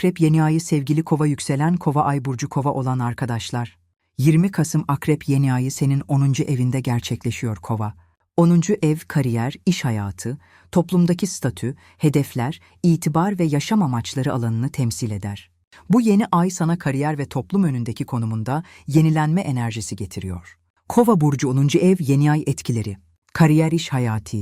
Akrep yeni ayı sevgili kova yükselen kova ay burcu kova olan arkadaşlar. 20 Kasım Akrep yeni ayı senin 10. evinde gerçekleşiyor kova. 10. ev kariyer, iş hayatı, toplumdaki statü, hedefler, itibar ve yaşam amaçları alanını temsil eder. Bu yeni ay sana kariyer ve toplum önündeki konumunda yenilenme enerjisi getiriyor. Kova burcu 10. ev yeni ay etkileri. Kariyer iş hayatı.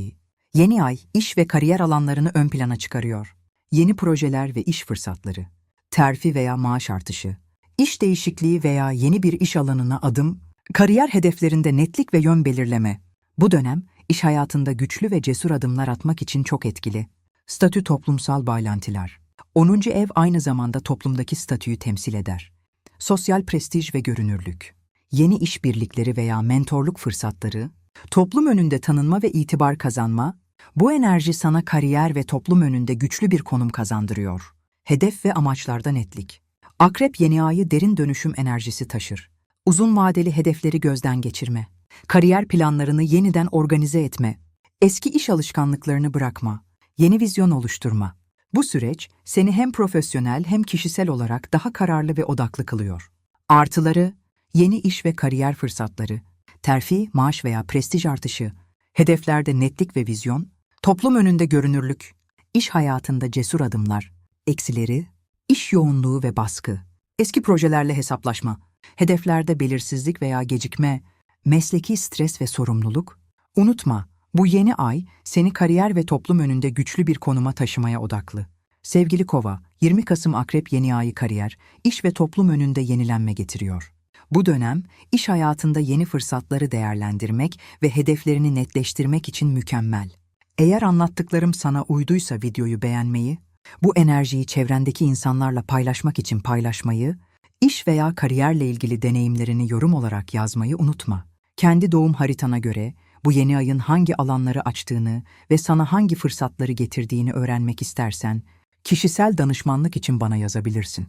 Yeni ay iş ve kariyer alanlarını ön plana çıkarıyor. Yeni projeler ve iş fırsatları. Terfi veya maaş artışı. İş değişikliği veya yeni bir iş alanına adım. Kariyer hedeflerinde netlik ve yön belirleme. Bu dönem iş hayatında güçlü ve cesur adımlar atmak için çok etkili. Statü toplumsal bağlantılar. 10. ev aynı zamanda toplumdaki statüyü temsil eder. Sosyal prestij ve görünürlük. Yeni işbirlikleri veya mentorluk fırsatları, toplum önünde tanınma ve itibar kazanma, bu enerji sana kariyer ve toplum önünde güçlü bir konum kazandırıyor. Hedef ve amaçlarda netlik. Akrep yeni ayı derin dönüşüm enerjisi taşır. Uzun vadeli hedefleri gözden geçirme. Kariyer planlarını yeniden organize etme. Eski iş alışkanlıklarını bırakma. Yeni vizyon oluşturma. Bu süreç seni hem profesyonel hem kişisel olarak daha kararlı ve odaklı kılıyor. Artıları, yeni iş ve kariyer fırsatları, terfi, maaş veya prestij artışı, hedeflerde netlik ve vizyon, toplum önünde görünürlük, iş hayatında cesur adımlar, eksileri, iş yoğunluğu ve baskı, eski projelerle hesaplaşma, hedeflerde belirsizlik veya gecikme, mesleki stres ve sorumluluk. Unutma, bu yeni ay seni kariyer ve toplum önünde güçlü bir konuma taşımaya odaklı. Sevgili Kova, 20 Kasım Akrep yeni ayı kariyer, iş ve toplum önünde yenilenme getiriyor. Bu dönem, iş hayatında yeni fırsatları değerlendirmek ve hedeflerini netleştirmek için mükemmel. Eğer anlattıklarım sana uyduysa videoyu beğenmeyi, bu enerjiyi çevrendeki insanlarla paylaşmak için paylaşmayı, iş veya kariyerle ilgili deneyimlerini yorum olarak yazmayı unutma. Kendi doğum haritana göre bu yeni ayın hangi alanları açtığını ve sana hangi fırsatları getirdiğini öğrenmek istersen, kişisel danışmanlık için bana yazabilirsin.